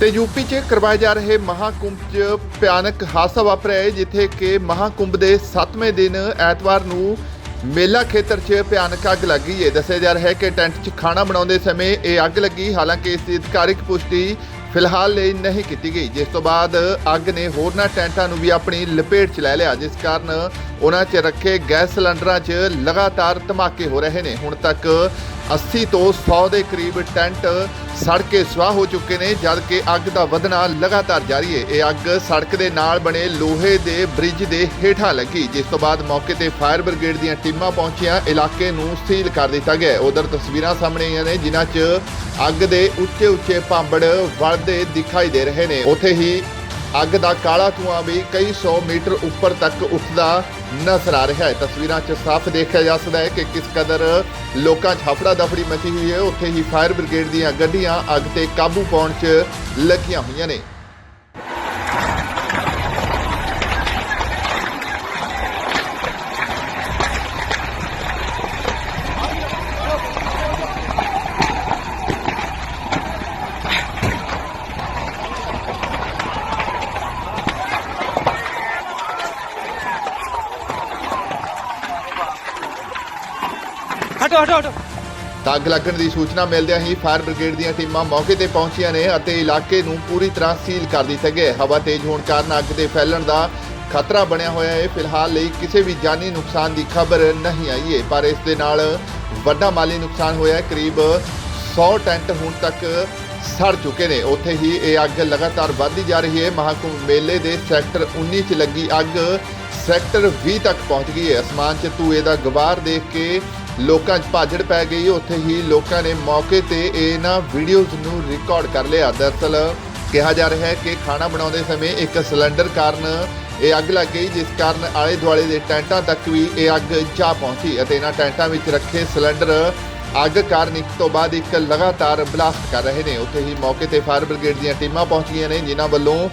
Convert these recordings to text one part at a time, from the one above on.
ਤੇ ਯੂਪੀ 'ਚ ਕਰਵਾਏ ਜਾ ਰਹੇ ਮਹਾਕੁੰਭ 'ਚ ਭਿਆਨਕ ਹਾਦਸਾ ਵਾਪਰਿਆ ਹੈ, ਜਿੱਥੇ ਕਿ ਮਹਾਕੁੰਭ ਦੇ 7ਵੇਂ ਦਿਨ ਐਤਵਾਰ ਨੂੰ ਮੇਲਾ ਖੇਤਰ 'ਚ ਭਿਆਨਕ ਅੱਗ ਲੱਗੀ ਹੈ। ਦੱਸਿਆ ਜਾ ਰਿਹਾ ਹੈ ਕਿ ਟੈਂਟ 'ਚ ਖਾਣਾ ਬਣਾਉਂਦੇ ਸਮੇਂ ਇਹ ਅੱਗ ਲੱਗੀ। ਹਾਲਾਂਕਿ ਇਸ ਦੀ ਅਧਿਕਾਰਿਕ ਪੁਸ਼ਟੀ ਫਿਲਹਾਲ ਲਈ ਨਹੀਂ ਕੀਤੀ ਗਈ। ਜਿਸ ਤੋਂ ਬਾਅਦ ਅੱਗ ਨੇ ਹੋਰਨਾਂ ਟੈਂਟਾਂ ਨੂੰ ਵੀ ਆਪਣੀ ਲਪੇਟ 'ਚ ਲੈ ਲਿਆ, ਜਿਸ ਕਾਰਨ ਉਹਨਾਂ 'ਚ ਰੱਖੇ ਗੈਸ ਸਿਲੰਡਰਾਂ 'ਚ ਲਗਾਤਾਰ ਧਮਾਕੇ ਹੋ ਰਹੇ ਨੇ। ਹੁਣ ਤੱਕ 80 ਤੋਂ 100 ਦੇ ਕਰੀਬ ਟੈਂਟ ਸੜ ਕੇ ਸਵਾਹ ਹੋ ਚੁੱਕੇ ਨੇ ਜਦ ਕਿ ਅੱਗ ਦਾ ਵਧਣਾ ਲਗਾਤਾਰ ਜਾਰੀ ਹੈ ਇਹ ਅੱਗ ਸੜਕ ਦੇ ਨਾਲ ਬਣੇ ਲੋਹੇ ਦੇ ਬ੍ਰਿਜ ਦੇ ਹੇਠਾਂ ਲੱਗੀ। ਜਿਸ ਤੋਂ ਬਾਅਦ ਮੌਕੇ ਤੇ ਫਾਇਰ ਬ੍ਰਿਗੇਡ ਦੀਆਂ ਟੀਮਾਂ ਪਹੁੰਚੀਆਂ। ਇਲਾਕੇ ਨੂੰ ਸੀਲ ਕਰ ਦਿੱਤਾ ਗਿਆ। ਉਧਰ ਤਸਵੀਰਾਂ ਸਾਹਮਣੇ ਆਈਆਂ ਨੇ, ਜਿਨ੍ਹਾਂ 'ਚ ਅੱਗ ਦੇ ਉੱਚੇ ਉੱਚੇ ਭਾਂਬੜ ਵળਦੇ ਦਿਖਾਈ ਦੇ ਰਹੇ ਨੇ। ਉੱਥੇ ਹੀ ਅੱਗ ਦਾ ਕਾਲਾ ਧੂਆਂ ਵੀ ਕਈ 100 ਮੀਟਰ ਉੱਪਰ ਤੱਕ ਉੱਠਦਾ ਨਜ਼ਰ ਆ ਰਿਹਾ ਹੈ। ਤਸਵੀਰਾਂ 'ਚ ਸਾਫ਼ ਦੇਖਿਆ ਜਾ ਸਕਦਾ ਹੈ ਕਿ ਕਿਸ ਕਦਰ ਲੋਕਾਂ 'ਚ ਹਫੜਾ ਦਫੜੀ ਮਚੀ ਹੋਈ ਹੈ। ਉੱਥੇ ਹੀ ਫਾਇਰ ਬ੍ਰਿਗੇਡ ਦੀਆਂ ਗੱਡੀਆਂ ਅੱਗ ਤੇ ਕਾਬੂ ਪਾਉਣ 'ਚ ਲੱਗੀਆਂ ਹੋਈਆਂ ਨੇ। ਹਟੋ ਹਟੋ ਹਟੋ। ਤਾਂ ਅੱਗ ਲੱਗਣ ਦੀ ਸੂਚਨਾ ਮਿਲਦਿਆਂ ਹੀ ਫਾਇਰ ਬ੍ਰਿਗੇਡ ਦੀਆਂ ਟੀਮਾਂ ਮੌਕੇ ਤੇ ਪਹੁੰਚੀਆਂ ਨੇ ਅਤੇ ਇਲਾਕੇ ਨੂੰ ਪੂਰੀ ਤਰ੍ਹਾਂ ਸੀਲ ਕਰ ਦਿੱਤਾ ਗਿਆ ਹਵਾ ਤੇਜ਼ ਹੋਣ ਕਾਰਨ ਅੱਗ ਦੇ ਫੈਲਣ ਦਾ ਖਤਰਾ ਬਣਿਆ ਹੋਇਆ ਹੈ। ਫਿਲਹਾਲ ਲਈ ਕਿਸੇ ਵੀ ਜਾਨੀ ਨੁਕਸਾਨ ਦੀ ਖਬਰ ਨਹੀਂ ਆਈ ਹੈ, ਪਰ ਇਸ ਦੇ ਨਾਲ ਵੱਡਾ ਮਾਲੀ ਨੁਕਸਾਨ ਹੋਇਆ ਹੈ। ਕਰੀਬ 100 ਟੈਂਟ ਹੁਣ ਤੱਕ ਸੜ ਚੁੱਕੇ ਨੇ। ਉੱਥੇ ਹੀ ਇਹ ਅੱਗ ਲਗਾਤਾਰ ਵੱਧਦੀ ਜਾ ਰਹੀ ਹੈ। ਮਹਾਕੁੰਭ ਮੇਲੇ ਦੇ ਸੈਕਟਰ 19 ਚ ਲੱਗੀ ਅੱਗ ਸੈਕਟਰ 20 ਤੱਕ ਪਹੁੰਚ ਗਈ ਹੈ। ਅਸਮਾਨ 'ਚ ਧੂਏ ਦਾ ਗਵਾਰ ਦੇਖ ਕੇ ਲੋਕਾਂ 'ਚ ਭਾਜੜ ਪੈ ਗਈ। ਉੱਥੇ ਹੀ ਲੋਕਾਂ ਨੇ ਮੌਕੇ ਤੇ ਇਹਨਾਂ ਵੀਡੀਓਜ਼ ਨੂੰ ਰਿਕਾਰਡ ਕਰ ਲਿਆ। ਦਰਅਸਲ ਕਿਹਾ ਜਾ ਰਿਹਾ ਹੈ ਕਿ ਖਾਣਾ ਬਣਾਉਂਦੇ ਸਮੇਂ ਇੱਕ ਸਿਲੰਡਰ ਕਾਰਨ ਇਹ ਅੱਗ ਲੱਗ ਗਈ, ਜਿਸ ਕਾਰਨ ਆਲੇ ਦੁਆਲੇ ਦੇ ਟੈਂਟਾਂ ਤੱਕ ਵੀ ਇਹ ਅੱਗ ਜਾ ਪਹੁੰਚੀ ਅਤੇ ਇਹਨਾਂ ਟੈਂਟਾਂ ਵਿੱਚ ਰੱਖੇ ਸਿਲੰਡਰ ਅੱਗ ਕਾਰਨ ਇੱਕ ਤੋਂ ਬਾਅਦ ਇੱਕ ਲਗਾਤਾਰ ਬਲਾਸਟ ਕਰ ਰਹੇ ਨੇ। ਉੱਥੇ ਹੀ ਮੌਕੇ ਤੇ ਫਾਇਰ ਬ੍ਰਿਗੇਡ ਦੀਆਂ ਟੀਮਾਂ ਪਹੁੰਚ ਗਈਆਂ ਨੇ, ਜਿਨ੍ਹਾਂ ਵੱਲੋਂ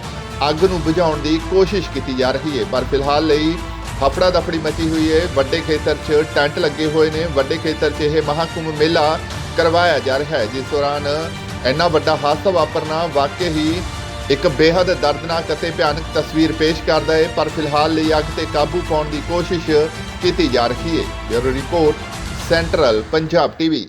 ਅੱਗ ਨੂੰ ਬੁਝਾਉਣ ਦੀ ਕੋਸ਼ਿਸ਼ ਕੀਤੀ ਜਾ ਰਹੀ ਹੈ। ਪਰ ਫਿਲਹਾਲ ਲਈ ਹਫੜਾ ਦਫੜੀ ਮਚੀ ਹੋਈ ਹੈ। ਵੱਡੇ ਖੇਤਰ 'ਚ ਟੈਂਟ ਲੱਗੇ ਹੋਏ ਨੇ। ਵੱਡੇ ਖੇਤਰ 'ਚ ਇਹ ਮਹਾਕੁੰਭ ਮੇਲਾ ਕਰਵਾਇਆ ਜਾ ਰਿਹਾ ਹੈ, ਜਿਸ ਦੌਰਾਨ ਇੰਨਾ ਵੱਡਾ ਹਾਦਸਾ ਵਾਪਰਨਾ ਵਾਕਈ ਹੀ ਇੱਕ ਬੇहद ਦਰਦਨਾਕ ਅਤੇ ਭਿਆਨਕ ਤਸਵੀਰ ਪੇਸ਼ ਕਰਦਾ ਹੈ। ਪਰ ਫਿਲਹਾਲ ਲਈ ਅੱਗ ਤੇ ਕਾਬੂ ਪਾਉਣ ਦੀ ਕੋਸ਼ਿਸ਼ ਕੀਤੀ ਜਾ ਰਹੀ ਹੈ। Bureau report, central Punjab TV.